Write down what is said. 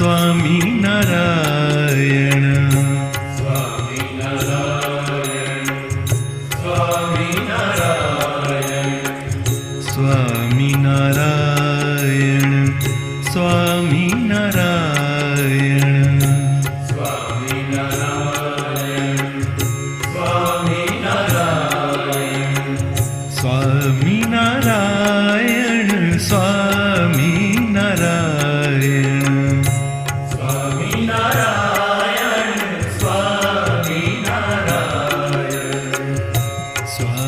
ಸ್ವಾಮಿ